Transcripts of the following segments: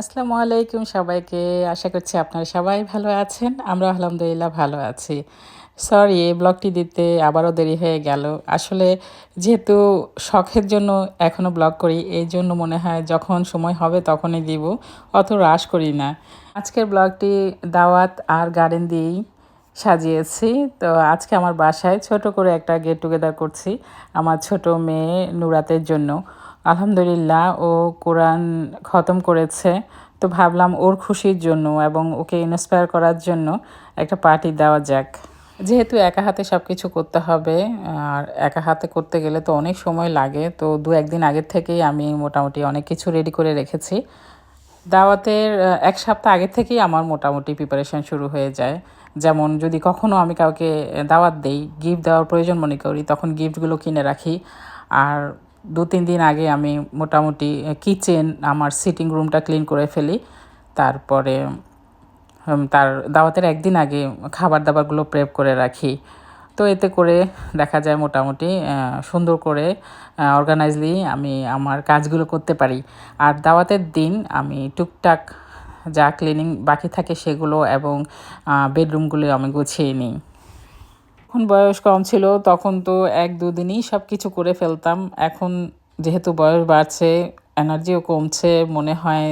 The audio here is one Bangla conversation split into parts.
আসসালামু আলাইকুম সবাইকে। আশা করছি আপনারা সবাই ভালো আছেন আমরা আলহামদুলিল্লাহ ভালো আছি। সরি এই ব্লগটি দিতে আবারও দেরি হয়ে গেল। আসলে যেহেতু শখের জন্য এখনও ব্লগ করি, এই জন্য মনে হয় যখন সময় হবে তখনই দিব, অত রাশ করি না। আজকের ব্লগটি দাওয়াত আর গার্ডেন দিয়েই সাজিয়েছি। তো আজকে আমার বাসায় ছোট করে একটা গেট টুগেদার করছি, আমার ছোট মেয়ে নুরাতের জন্য। আলহামদুলিল্লাহ, ও কোরআন খতম করেছে। তো ভাবলাম ওর খুশির জন্য এবং ওকে ইন্সপায়ার করার জন্য একটা পার্টি দেওয়া যাক। যেহেতু একা হাতে সব কিছু করতে হবে, আর একা হাতে করতে গেলে তো অনেক সময় লাগে, তো দু একদিন আগের থেকেই আমি মোটামুটি অনেক কিছু রেডি করে রেখেছি। দাওয়াতের এক সপ্তাহ আগে থেকেই আমার মোটামুটি প্রিপারেশন শুরু হয়ে যায়। যেমন যদি কখনো আমি কাউকে দাওয়াত দেই গিফট দেওয়ার প্রয়োজন মনে করি, তখন গিফটগুলো কিনে রাখি। আর দু তিন দিন আগে আমি মোটামুটি কিচেন আমার সিটিং রুমটা ক্লিন করে ফেলি। তারপরে তার দাওয়াতের একদিন আগে খাবার দাবারগুলো প্রেপ করে রাখি। তো এতে করে দেখা যায় মোটামুটি সুন্দর করে অর্গানাইজলি আমি আমার কাজগুলো করতে পারি। আর দাওয়াতের দিন আমি টুকটাক যা ক্লিনিং বাকি থাকে সেগুলো এবং বেডরুমগুলো আমি গুছিয়ে নিই। এখন বয়স কম ছিল, তখন তো এক দুদিনই সব কিছু করে ফেলতাম। এখন যেহেতু বয়স বাড়ছে, এনার্জিও কমছে, মনে হয়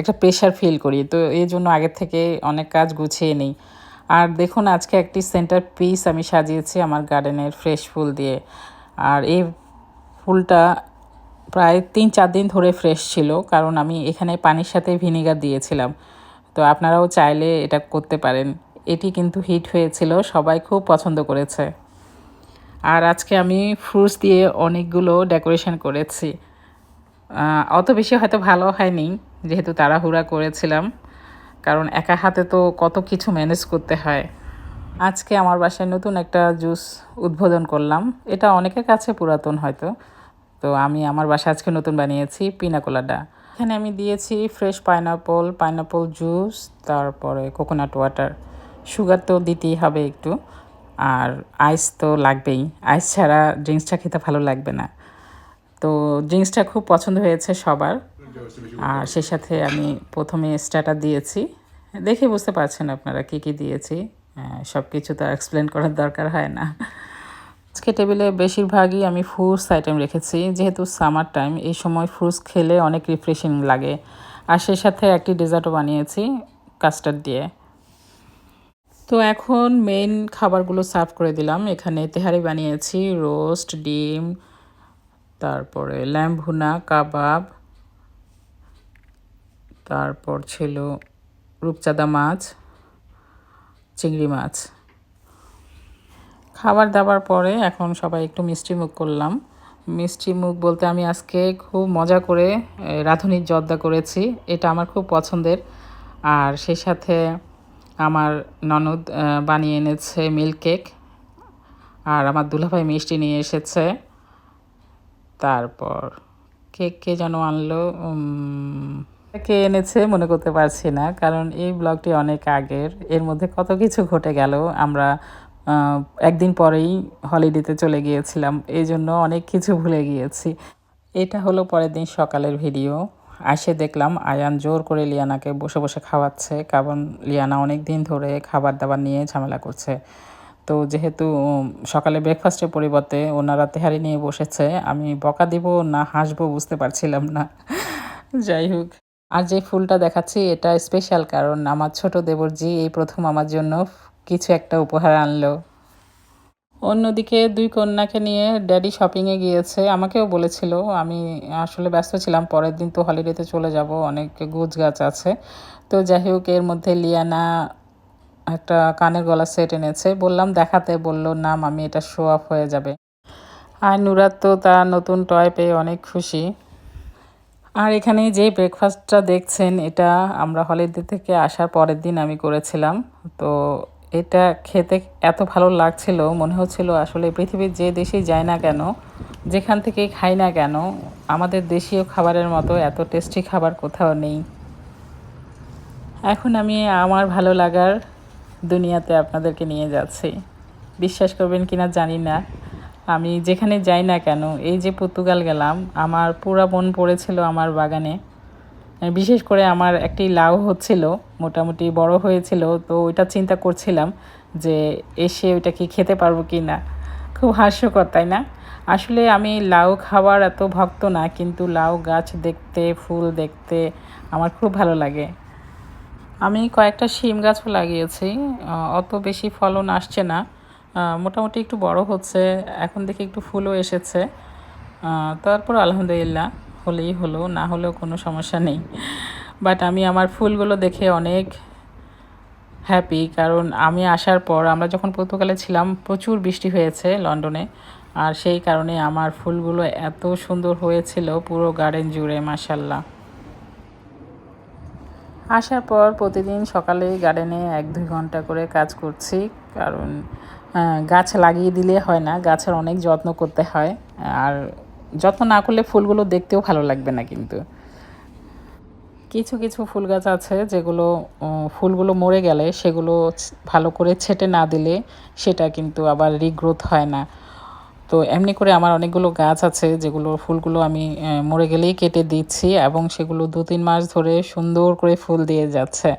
একটা প্রেশার ফিল করি। তো এই জন্য আগের থেকে অনেক কাজ গুছিয়ে নিই। আর দেখুন, আজকে একটি সেন্টার পিস আমি সাজিয়েছি আমার গার্ডেনের ফ্রেশ ফুল দিয়ে। আর এই ফুলটা প্রায় তিন চার দিন ধরে ফ্রেশ ছিল, কারণ আমি এখানে পানির সাথে ভিনেগার দিয়েছিলাম। তো আপনারাও চাইলে এটা করতে পারেন। এটি কিন্তু হিট হয়েছিল, সবাই খুব পছন্দ করেছে। আর আজকে আমি ফ্রুটস দিয়ে অনেকগুলো ডেকোরেশন করেছি। অত বেশি হয়তো ভালো হয়নি, যেহেতু তাড়াহুড়া করেছিলাম, কারণ একা হাতে তো কত কিছু ম্যানেজ করতে হয়। আজকে আমার বাসায় নতুন একটা জুস উদ্বোধন করলাম। এটা অনেকের কাছে পুরাতন হয়তো, তো আমি আমার বাসায় আজকে নতুন বানিয়েছি পিনাকোলাডা এখানে আমি দিয়েছি ফ্রেশ পাইনাপল পাইনাপল জুস তারপরে কোকোনাট ওয়াটার সুগার তো দিতেই হবে একটু। আর আইস তো লাগবেই। আইস ছাড়া ড্রিঙ্কসটা খেতে ভালো লাগবে না। তো ড্রিঙ্কসটা খুব পছন্দ হয়েছে সবার। আর সে সাথে আমি প্রথমে স্টার্টার দিয়েছি। দেখে বুঝতে পারছেন আপনারা কী কী দিয়েছি। সব কিছু তো এক্সপ্লেন করার দরকার হয় না। আজকে টেবিলে বেশিরভাগই আমি ফ্রুটস আইটেম রেখেছি। যেহেতু সামার টাইম এই সময় ফ্রুটস খেলে অনেক রিফ্রেশিং লাগে। আর সে সাথে একটি ডেজার্টও বানিয়েছি কাস্টার্ড দিয়ে। তো এখন মেইন খাবারগুলো সার্ভ করে দিলাম। এখানে তেহারি বানিয়েছি রোস্ট ডিম, তারপরে ল্যাম্ব ভুনা, কাবাব, তারপর ছিল রূপচাঁদা মাছ, চিংড়ি মাছ। খাবার দাবার পরে এখন সবাই একটু মিষ্টি মুখ করলাম। মিষ্টি মুখ বলতে আমি আজকে খুব মজা করে রাঁধুনির জর্দা করেছি। এটা আমার খুব পছন্দের। আর সেই সাথে আমার ননদ বানিয়ে এনেছে মিল্ক কেক আর আমার দুলাভাই মিষ্টি নিয়ে এসেছে। তারপর কেক কে যেন আনলো কে এনেছে মনে করতে পারছি না, কারণ এই ব্লগটি অনেক আগের। এর মধ্যে কত কিছু ঘটে গেল, আমরা একদিন পরেই হলিডেতে চলে গিয়েছিলাম, এই জন্য অনেক কিছু ভুলে গিয়েছি। এটা হলো পরের দিন সকালের ভিডিও। আসে দেখলাম আয়ান জোর করে লিয়ানাকে বসে বসে খাওয়াচ্ছে, কারণ লিয়ানা অনেক দিন ধরে খাবার দাবার নিয়ে ঝামেলা করছে। তো যেহেতু সকালে ব্রেকফাস্টের পরিবর্তে ওনারা তেহারি নিয়ে বসেছে, আমি বকা দিব না হাসবো বুঝতে পারছিলাম না। যাই হোক, আর যে ফুলটা দেখাচ্ছি এটা স্পেশাল কারণ আমার ছোট দেবরজি এই প্রথম আমার জন্য কিছু একটা উপহার আনলো। অন্যদিকে দুই কন্যাকে নিয়ে ড্যাডি শপিংয়ে গিয়েছে। আমাকেও বলেছিল, আমি আসলে ব্যস্ত ছিলাম, পরের দিন তো হলিডেতে চলে যাব, অনেক গোছ গাছ আছে। তো যাই হোক, এর মধ্যে লিয়ানা একটা কানের গলা সেট এনেছে। বললাম, দেখাতে। বলল, না আমি এটা শো অফ হয়ে যাবে। আর নুরাত তো তার নতুন টয় পেয়ে অনেক খুশি। আর এখানে যে ব্রেকফাস্টটা দেখছেন, এটা আমরা হলিডে থেকে আসার পরের দিন আমি করেছিলাম। তো এটা খেতে এত ভালো লাগছিল, মনে হচ্ছিল আসলে পৃথিবীর যে দেশেই যায় না কেন, যেখান থেকেই খাই না কেন, আমাদের দেশীয় খাবারের মতো এত টেস্টি খাবার কোথাও নেই। এখন আমি আমার ভালো লাগার দুনিয়াতে আপনাদেরকে নিয়ে যাচ্ছি। বিশ্বাস করবেন কি না জানি না। আমি যেখানে যাই না কেন, এই যে পর্তুগাল গেলাম, আমার পুরা মন পড়েছিল আমার বাগানে। বিশেষ করে আমার একটি লাউ হচ্ছিল, মোটামুটি বড় হয়েছিল, তো ওইটা চিন্তা করছিলাম যে এসে ওইটা কি খেতে পারব কি না। খুব হাস্যকর, তাই না? আসলে আমি লাউ খাওয়ার এত ভক্ত না, কিন্তু লাউ গাছ দেখতে, ফুল দেখতে আমার খুব ভালো লাগে। আমি কয়েকটা শিম গাছও লাগিয়েছি অত বেশি ফলন আসছে না। মোটামুটি একটু বড় হচ্ছে, এখন দেখি একটু ফুলও এসেছে। তারপর আলহামদুলিল্লাহ। হলেই হলো, না হলেও কোনো সমস্যা নেই। বাট আমি আমার ফুলগুলো দেখে অনেক হ্যাপি কারণ আমি আসার পর, আমরা যখন পর্তুগালে ছিলাম, প্রচুর বৃষ্টি হয়েছে লন্ডনে। আর সেই কারণে আমার ফুলগুলো এত সুন্দর হয়েছিল পুরো গার্ডেন জুড়ে মাসাল্লাহ আসার পর প্রতিদিন সকালে গার্ডেনে এক দুই ঘণ্টা করে কাজ করছি, কারণ গাছ লাগিয়ে দিলে হয় না, গাছের অনেক যত্ন করতে হয়। আর যত্ন না করলে ফুলগুলো দেখতেও ভালো লাগবে না কিন্তু। কিছু কিছু ফুল গাছ আছে যেগুলো ফুলগুলো মরে গেলে সেগুলো ভালো করে ছেটে না দিলে সেটা কিন্তু আবার রিগ্রোথ হয় না। তো এমনি করে আমার অনেকগুলো গাছ আছে যেগুলো ফুলগুলো আমি মরে গেলেই কেটে দিচ্ছি এবং সেগুলো দু তিন মাস ধরে সুন্দর করে ফুল দিয়ে যাচ্ছে।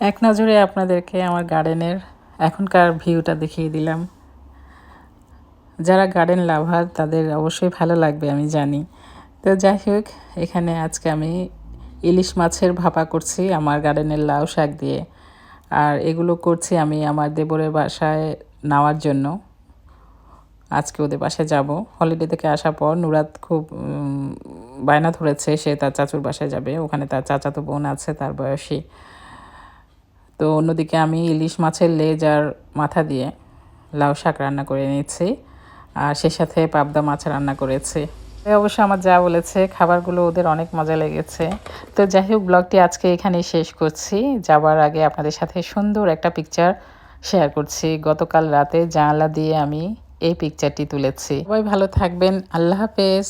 এক নজরে আপনাদেরকে আমার গার্ডেনের এখনকার ভিউটা দেখিয়ে দিলাম। যারা গার্ডেন লাভার তাদের অবশ্যই ভালো লাগবে, আমি জানি। তো যাই হোক, এখানে আজকে আমি ইলিশ মাছের ভাপা করছি আমার গার্ডেনের লাউ শাক দিয়ে। আর এগুলো করছি আমি আমার দেবরের বাসায় নেওয়ার জন্য। আজকে ওদের বাসায় যাব। হলিডে থেকে আসার পর নুরাত খুব বায়না ধরেছে, সে তার চাচুর বাসায় যাবে। ওখানে তার চাচাতো বোন আছে, তার বয়সী। তো অন্যদিকে আমি ইলিশ মাছের লেজ আর মাথা দিয়ে লাউ শাক রান্না করে নিয়েছি। আর সে সাথে পাবদা মাছ রান্না করেছি। অবশ্য আমার যা বলেছে, খাবারগুলো ওদের অনেক মজা লেগেছে। তো যাই হোক, ব্লগটি আজকে এখানেই শেষ করছি। যাবার আগে আপনাদের সাথে সুন্দর একটা পিকচার শেয়ার করছি। গতকাল রাতে জানলা দিয়ে আমি এই পিকচারটি তুলেছি। সবাই ভালো থাকবেন। আল্লাহ হাফেজ।